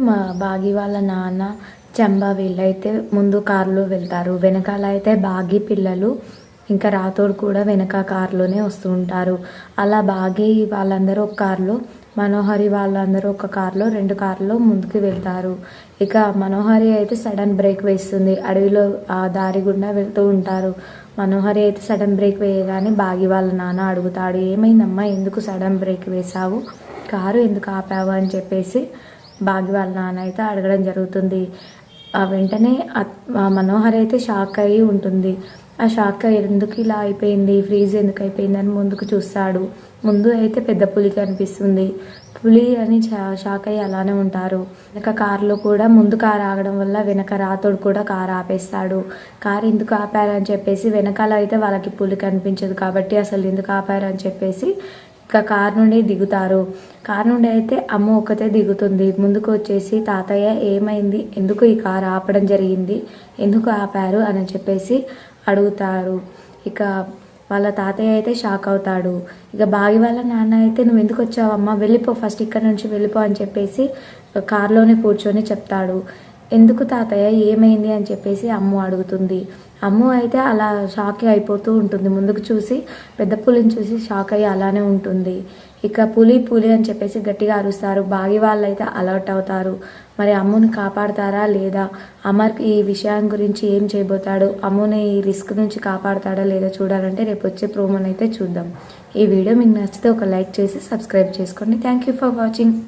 మా బాగి వాళ్ళ నాన్న చంబా వీళ్ళైతే ముందు కారులో వెళ్తారు. వెనకాల అయితే బాగి పిల్లలు ఇంకా రాతోడు కూడా వెనక కారులోనే వస్తూ ఉంటారు. అలా బాగి వాళ్ళందరూ ఒక కారులో మనోహరి వాళ్ళందరూ ఒక కారులో రెండు కార్లో ముందుకు వెళ్తారు. ఇక మనోహరి అయితే సడన్ బ్రేక్ వేస్తుంది. అడవిలో ఆ దారి గుండా వెళ్తూ ఉంటారు. మనోహరి అయితే సడన్ బ్రేక్ వేయగానే బాగి వాళ్ళ నాన్న అడుగుతాడు ఏమైందమ్మా? ఎందుకు సడన్ బ్రేక్ వేసావు కారు ఎందుకు ఆపావు? అని చెప్పేసి బాగి వాళ్ళ నాన్న అయితే అడగడం జరుగుతుంది. ఆ వెంటనే మనోహర్ అయితే షాక్ అయ్యి ఉంటుంది. ఆ షాక్ ఎందుకు ఇలా అయిపోయింది? ఫ్రీజ్ ఎందుకు అయిపోయింది అని ముందుకు చూస్తాడు. ముందు అయితే పెద్ద పులి కనిపిస్తుంది. పులి అని షాక్ అయ్యి అలానే ఉంటారు. వెనక కారులో కూడా ముందు కారు ఆగడం వల్ల వెనక రాతోడు కూడా కారు ఆపేస్తాడు. కారు ఎందుకు ఆపారని చెప్పేసి వెనకాల అయితే వాళ్ళకి పులి కనిపించదు కాబట్టి అసలు ఎందుకు ఆపారని చెప్పేసి ఇక కార్ నుండి దిగుతారు. కార్ నుండి అయితే అమ్మ ఒకతే దిగుతుంది. ముందుకు వచ్చేసి తాతయ్య ఏమైంది? ఎందుకు ఈ కార్ ఆపడం జరిగింది? ఎందుకు ఆపారు? అని చెప్పేసి అడుగుతారు. ఇక వాళ్ళ తాతయ్య అయితే షాక్ అవుతాడు. ఇక బాగి వాళ్ళ నాన్న అయితే నువ్వు ఎందుకు వచ్చావమ్మా వెళ్ళిపో ఫస్ట్ ఇక్కడ నుంచి వెళ్ళిపో అని చెప్పేసి కార్లోనే కూర్చొని చెప్తాడు. ఎందుకు తాతయ్య? ఏమైంది? అని చెప్పేసి అమ్ము అడుగుతుంది. అమ్ము అయితే అలా షాక్ అయిపోతూ ఉంటుంది. ముందుకు చూసి పెద్ద పులిని చూసి షాక్ అయ్యి అలానే ఉంటుంది. ఇక పులి పులి అని చెప్పేసి గట్టిగా అరుస్తారు. బాగి వాళ్ళు అయితే అలర్ట్ అవుతారు. మరి అమ్ముని కాపాడతారా లేదా? అమర్ ఈ విషయం గురించి ఏం చేయబోతాడు? అమ్ముని ఈ రిస్క్ నుంచి కాపాడతాడా లేదా చూడాలంటే రేపు వచ్చే ప్రోమోని అయితే చూద్దాం. ఈ వీడియో మీకు నచ్చితే ఒక లైక్ చేసి సబ్స్క్రైబ్ చేసుకోండి. Thank you for watching.